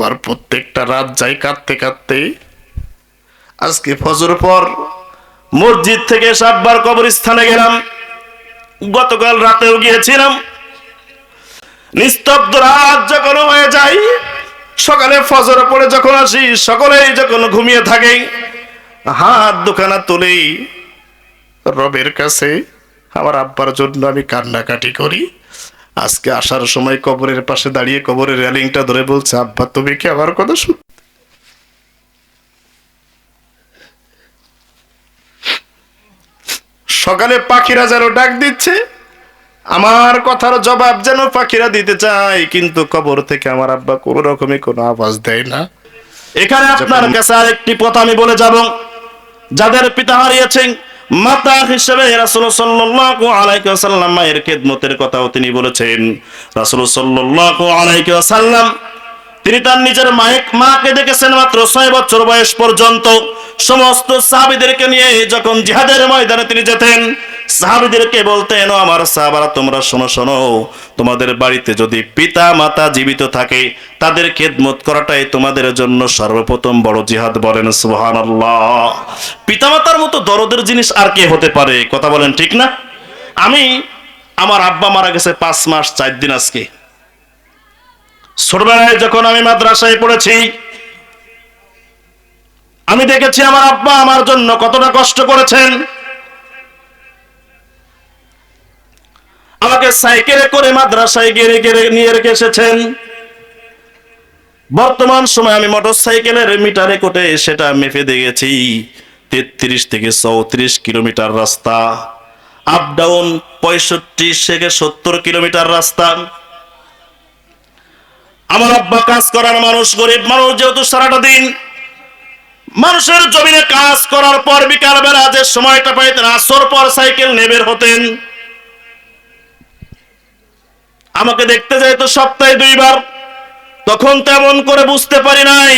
আমার প্রত্যেকটা রাত যাই কাঁদতে কাঁদতে আজকে ফজর পর মসজিদ থেকে সাববার কবরস্থানে গেলাম। গতকাল রাতেও গিয়েছিলাম। নিস্তব্ধ রাত যখন হয়ে যায়, সকালে ফজর পড়ে যখন আসি, সকলেই যখন ঘুমিয়ে থাকে, হাত দোকানা তুলেই রবের কাছে আমার আব্বার জন্য আমি কান্নাকাটি করি। আজকে আসার সময় কবরের পাশে দাঁড়িয়ে কবরের রেলিংটা ধরে বলছে আব্বা তুমি কি আমার কথা শুন সকালে পাখিরা যেন ডাক দিচ্ছে আমার কথার জবাব যেন পাখিরা দিতে চায় কিন্তু কবর থেকে আমার আব্বা কোনো রকমে কোনো আওয়াজ দেয় না। এখানে আপনার কাছে আরেকটি কথা আমি বলে যাব। যাদের পিতা হারিয়েছেন মাতা হিসেবে রাসুল সাল্লাল্লাহু আলাইহি সাল্লাম মায়ের খেদমতের কথাও তিনি বলেছেন। রাসুল সাল্লাল্লাহু আলাইহি ওয়াসাল্লাম তিনি তার নিজের মায়ের মাকে দেখেছেন মাত্র ছয় বছর বয়স পর্যন্ত। সমস্ত সাহাবিদেরকে নিয়ে যখন জিহাদের ময়দানে তিনি যেতেন, সাহাবিদেরকে বলতেন, "ও আমার সাহাবারা, তোমরা শোনো শোনো, তোমাদের বাড়িতে যদি পিতা মাতা জীবিত থাকে, তাদের খেদমত করাটাই তোমাদের জন্য সর্বপ্রথম বড় জিহাদ বলেন সুবহানাল্লাহ। পিতামাতার মতো দরদের জিনিস আর কে হতে পারে? কথা বলেন ঠিক না? আমি, আমার আব্বা মারা গেছে পাঁচ মাস, চার দিন আজকে। ছোটবেলায় যখন আমি মাদ্রাসায় পড়েছি, আমি দেখেছি আমার আব্বা আমার জন্য কতটা কষ্ট করেছেন। আমাকে সাইকেলে করে মাদ্রাসায় গিয়ে গিয়ে নিয়ে রেখে এসেছেন। বর্তমান সময় আমি মোটর সাইকেলের মিটারে কোটে সেটা মেপে দেখেছি। তেত্রিশ থেকে চৌত্রিশ কিলোমিটার রাস্তা আপ ডাউন পঁয়ষট্টি থেকে সত্তর কিলোমিটার রাস্তা। আমার আব্বা কাজ করার মানুষ, গরিব মানুষ, যেহেতু সারাটা দিন মানুষের জমিনে কাজ করার পর বিকাল বেলা যে সময়টা পাইতেন, আসর পর সাইকেল নেবের হতেন। আমাকে দেখতে যাইতো সপ্তাহে দুইবার। তখন তেমন করে বুঝতে পারি নাই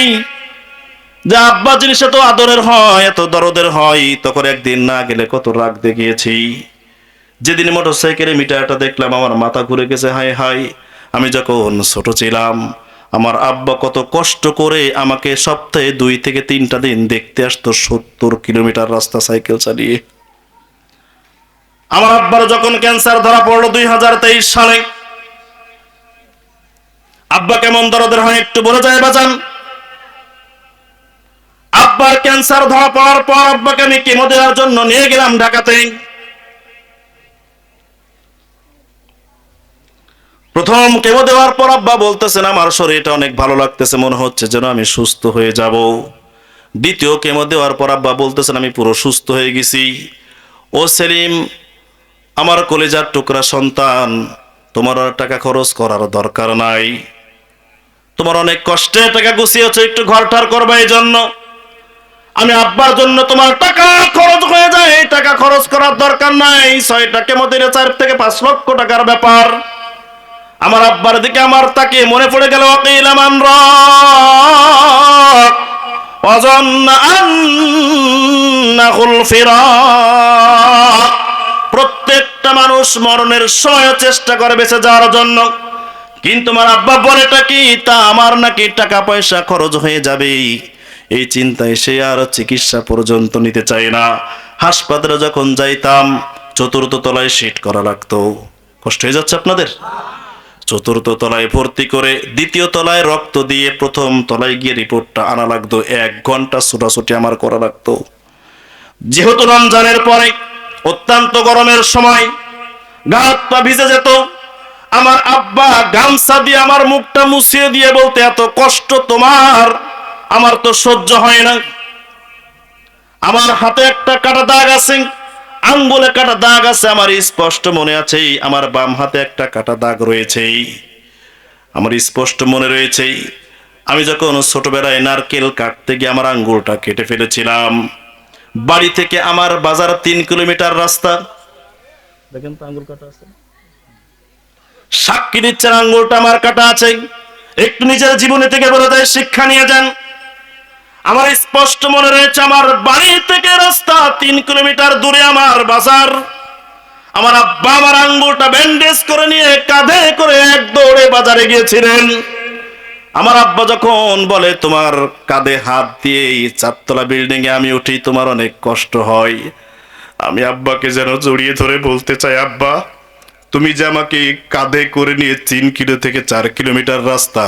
যে আব্বা জিনিস এত আদরের হয়, এত দরদের হয়। তখন একদিন না গেলে কত রাগ দেখিয়েছি। যেদিন মোটর সাইকেলে মিটারটা দেখলাম, আমার মাথা ঘুরে গেছে হাই হাই আমি যখন ছোট ছিলাম, আমার আব্বা কত কষ্ট করে আমাকে সপ্তাহে দুই থেকে তিনটা দিন দেখতে আসতো সত্তর কিলোমিটার রাস্তা সাইকেল চালিয়ে। আমার আব্বার যখন ক্যান্সার ধরা পড়ল দুই হাজার তেইশ সালে। আব্বা কেমন দরদের হয় একটু বলে যায় বাজান। আব্বার ক্যান্সার ধরা পড়ার পর আব্বাকে আমি কেমো দেওয়ার জন্য নিয়ে গেলাম ঢাকাতে? প্রথম কেমো দেওয়ার পর আব্বা বলতেছেন, আমার শরীরটা অনেক ভালো লাগতেছে, মনে হচ্ছে যেন আমি সুস্থ হয়ে যাব। দ্বিতীয় কেমো দেওয়ার পর আব্বা বলতেছেন, আমি পুরো সুস্থ হয়ে গেছি। ও সেলিম, আমার কলেজার টুকরা সন্তান, তোমার আর টাকা খরচ করার দরকার নাই। তোমার অনেক কষ্টে টাকা গুছিয়েছো, একটু ঘর ঠার করবে এই জন্য আমি আব্বার জন্য তোমার টাকা খরচ হয়ে যায় টাকা খরচ করার দরকার নাই। ছয়টা কেমো দিলে চার থেকে পাঁচ লক্ষ টাকার ব্যাপার। আমার আব্বার দিকে আমার তাকে মনে পড়ে গেল আন্নাহুল ফিরাক। প্রত্যেকটা মানুষ মরণের সময় চেষ্টা করে বেঁচে যাওয়ার জন্য। কিন্তু আমার আব্বা বলেটা কি? তা আমার নাকি টাকা পয়সা খরচ হয়ে যাবে। এই চিন্তায় সে আর চিকিৎসা পর্যন্ত নিতে চায় না। হাসপাতালে যখন যাইতাম, চতুর্থ তলায় সিট করা লাগতো। কষ্ট হয়ে যাচ্ছে আপনাদের? চতুর্থ তলায় ভর্তি করে দ্বিতীয় তলায় রক্ত দিয়ে প্রথম তলায় গিয়ে রিপোর্টটা আনা লাগতো। এক ঘণ্টা ছোটাছুটি আমার করা লাগতো। যেহেতু রমজানের পরে অত্যন্ত গরমের সময় গা পা ভিজে যেত, আমার আব্বা গামছা দিয়ে আমার মুখটা মুছিয়ে দিয়ে বলতে, এত কষ্ট তোমার, আমার তো সহ্য হয় না। আমার হাতে একটা কাটা দাগ আছে আঙ্গুলে কাটা দাগ আছে আমার স্পষ্ট মনে আছে আমার বাম হাতে একটা কাটা দাগ রয়েছে আমার স্পষ্ট মনে রয়েছে। আমি যখন ছোটবেলায় নারকেল কাটতে গিয়ে আমার আঙ্গুলটা কেটে ফেলেছিলাম বাড়ি থেকে আমার বাজার তিন কিলোমিটার রাস্তা। দেখেন তো আঙ্গুল কাটা আছে। সাক্ষী দিচ্ছেন আঙ্গুলটা আমার কাটা আছে। একটু নিজের জীবনে থেকে বলে দেয় শিক্ষা নিয়ে যান। আমার স্পষ্ট মনে রয়েছে, আমার বাড়ি থেকে রাস্তা তিন কিলোমিটার দূরে আমার বাজার। আমার আব্বা আমার আঙ্গুলটা ব্যান্ডেজ করে নিয়ে কাঁধে করে এক দৌড়ে বাজারে গিয়েছিলেন। আমার আব্বা যখন বলে, তোমার কাঁধে হাত দিয়ে চারতলা বিল্ডিং এ আমি উঠি, তোমার অনেক কষ্ট হয়। আমি আব্বাকে যেন জড়িয়ে ধরে বলতে চাই, আব্বা, তুমি যে আমাকে কাঁধে করে নিয়ে তিন কিলো থেকে চার কিলোমিটার রাস্তা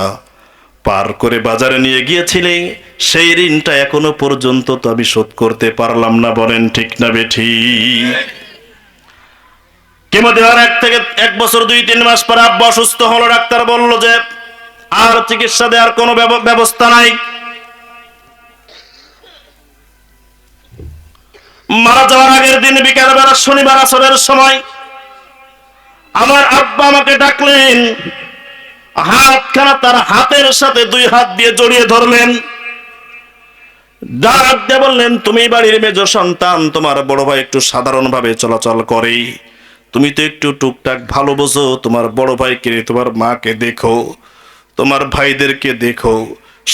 পার করে বাজারে নিয়ে গিয়েছিলে, সেই ঋণটা এখনও পর্যন্ত তো আমি শোধ করতে পারলাম না, বলেন ঠিক না বেঠি। কেমো দেওয়ার এক থেকে এক বছর, দুই, তিন মাস পরে আব্বা অসুস্থ হলো, ডাক্তার বলল যে, আর চিকিৎসা দেওয়ার কোনো ব্যব- ব্যবস্থা নাই। মারা যাওয়ার আগের দিন বিকালবেলা শনিবার আসরের সময় আমার আব্বা আমাকে ডাকলেন হাতখানা তার হাতের সাথে দুই হাত দিয়ে জড়িয়ে ধরলেন। ডাক দিয়ে বললেন, তুমি বাড়ির মেজ সন্তান, তোমার বড় ভাই একটু সাধারণভাবে চলাচল করে তুমি তো একটু টুকটাক ভালো বোঝো, তোমার বড় ভাইকে, তোমার মাকে দেখো, তোমার ভাইদেরকে দেখো।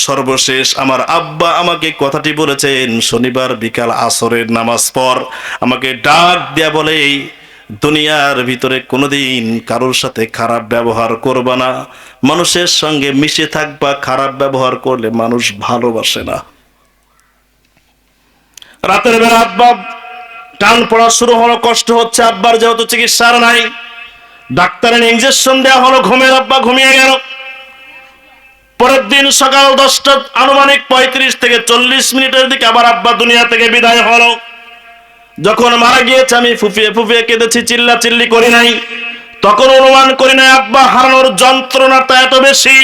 সর্বশেষ আমার আব্বা আমাকে কথাটি বলেছেন, শনিবার বিকাল আসরের নামাজ পর আমাকে ডাক দেয়া বলে দুনিয়ার ভিতরে কোনোদিন কারোর সাথে খারাপ ব্যবহার করবা না। মানুষের সঙ্গে মিশে থাকবা, খারাপ ব্যবহার করলে মানুষ ভালোবাসে না। রাতের বেলা আব্বা টান পড়া শুরু হলো, কষ্ট হচ্ছে। আব্বার যেহেতু চিকিৎসার নাই, ডাক্তারের ইঞ্জেকশন দেওয়া হলো, ঘুমের আব্বা ঘুমিয়ে গেল। পরের দিন সকাল দশটা আনুমানিক পঁয়ত্রিশ থেকে চল্লিশ মিনিটের দিকে আবার আব্বা দুনিয়া থেকে বিদায় হলো। যখন মারা গিয়েছে, আমি ফুফিয়ে ফুফিয়ে কেঁদেছি চিল্লা চিল্লি করি নাই। তখন অনুমান করি নাই, আব্বা, হারানোর যন্ত্রণাটা এত বেশি।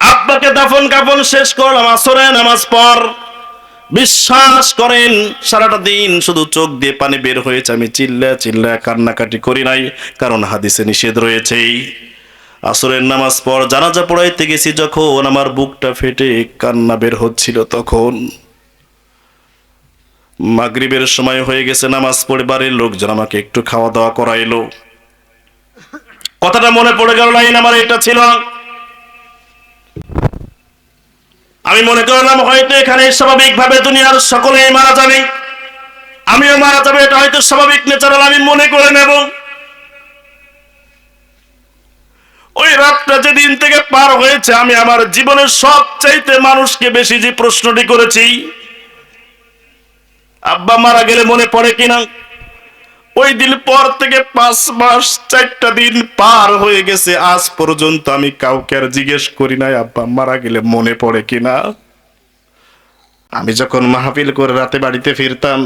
আব্বাকে দাফন কাফন শেষ করলাম আসরে নামাজ পর। বিশ্বাস করেন, সারাটা দিন শুধু চোখ দিয়ে পানি বের হয়েছে, আমি চিল্লা চিল্লা কান্নাকাটি করি নাই, কারণ হাদিসে নিষেধ রয়েছে। আসরের নামাজ পর জানাজা পড়াইতে গেছি, যখন আমার বুকটা ফেটে কান্না বের হচ্ছিল তখন। মাগরিবের সময় হয়ে গেছে, নামাজ পড়ে লোকজন আমাকে একটু খাওয়া দাওয়া করাইলো। কথাটা মনে পড়ে গেল, লাইন আমার এটা ছিল। আমি মনে করলাম, হয়তো এখানে স্বাভাবিকভাবে দুনিয়ার সকলেই মারা যাবে। আমিও মারা যাবে, এটা হয়তো স্বাভাবিক নেচারাল আমি মনে করে নেব। ওই রাতটা যেদিন থেকে পার হয়েছে, আমি আমার জীবনের সবচাইতে মানুষকে বেশি যে প্রশ্নটি করেছি আব্বা মারা গেলে মনে পড়ে কিনা? ওই দিন পর থেকে পাঁচ মাস চারটা দিন পার হয়ে গেছে, আজ পর্যন্ত আমি কাউকে আর জিজ্ঞেস করি নাই আব্বা মারা গেলে মনে পড়ে কিনা। আমি যখন মাহফিল করে রাতে বাড়িতে ফিরতাম,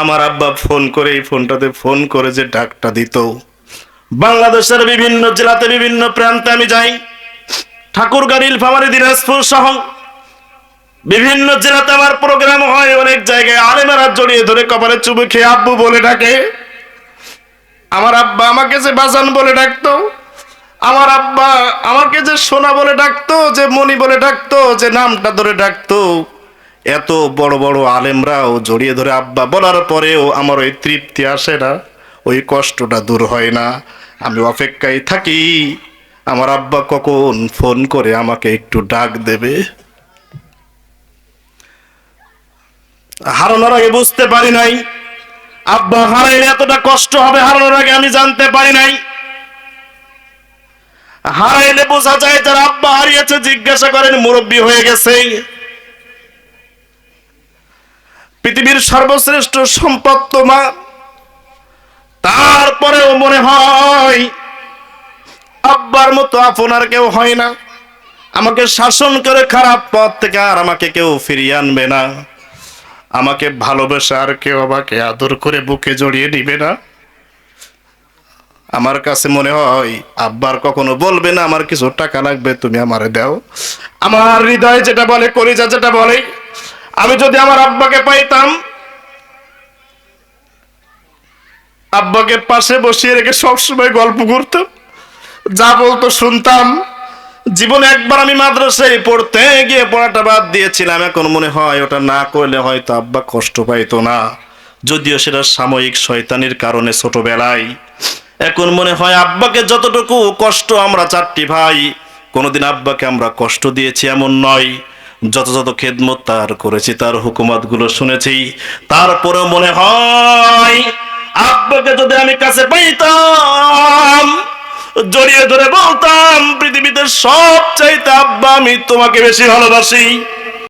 আমার আব্বা ফোন করে, এই ফোনটাতে ফোন করে যে ডাকটা দিত। বাংলাদেশের বিভিন্ন জেলাতে বিভিন্ন প্রান্তে আমি যাই। ঠাকুরগাঁও নীলফামারী, দিনাজপুর সহ বিভিন্ন জেলাতে আমার প্রোগ্রাম হয়, অনেক জায়গায় আলেমেরা জড়িয়ে ধরে কপালে চুমু খেয়ে আব্বু বলে ডাকে। আমার আব্বা আমাকে যে বাজান বলে ডাকতো, আমার আব্বা আমাকে যে সোনা বলে ডাকতো, যে মনি বলে ডাকতো, যে নামটা ধরে ডাকতো, এত বড় বড় আলেমরাও জড়িয়ে ধরে আব্বা বলার পরেও আমার ওই তৃপ্তি আসে না, ওই কষ্টটা দূর হয় না। আমি অপেক্ষায় থাকি, আমার আব্বা কখন ফোন করে আমাকে একটু ডাক দেবে। হারানোর আগে বুঝতে পারি নাই। আব্বা হারাইলে এতটা কষ্ট হবে হারানোর আগে আমি জানতে পারি নাই। হারাইলে বোঝা যায় যারা আব্বা হারিয়েছে, জিজ্ঞাসা করেন, মুরব্বী হয়ে গেছে। পৃথিবীর সর্বশ্রেষ্ঠ সম্পদ তো মা তারপরেও মনে হয়, আব্বার মতো আপনার কেউ হয় না। আমাকে শাসন করে খারাপ পথ থেকে আর আমাকে কেউ ফিরিয়ে আনবে না। আমাকে ভালোবেসে আর কেউ আমাকে আদর করে বুকে জড়িয়ে দিবে না। আমার কাছে মনে হয়, আব্বার কখনো বলবে না, আমার কিছু টাকা লাগবে, তুমি আমারে দাও। আমার হৃদয় যেটা বলে, কলিজা যেটা বলে, আমি যদি আমার আব্বাকে পাইতাম, আব্বাকে পাশে বসিয়ে রেখে সবসময় গল্প করতাম, যা বলতো শুনতাম। জীবনে একবার আমি মাদ্রাসায় পড়তে গিয়ে পড়াটা বাদ দিয়েছিলাম। এখন মনে হয় ওটা না করলে হয়তো আব্বা কষ্ট পাইতো না। যদিও সেটা সাময়িক শয়তানির কারণে ছোটবেলায়। এখন মনে হয় আব্বাকে যতটুকু কষ্ট আমরা চারটি ভাই, কোনোদিন আব্বাকে আমরা কষ্ট দিয়েছি এমন নয়। যত যত খেদমত তার করেছি, তার হুকুমাতগুলো শুনেছি। তারপরেও মনে হয় আব্বাকে যদি আমি কাছে পাইতাম জড়িয়ে ধরে বলতাম পৃথিবীতে সব চাইতে আব্বা আমি তোমাকে বেশি ভালোবাসি।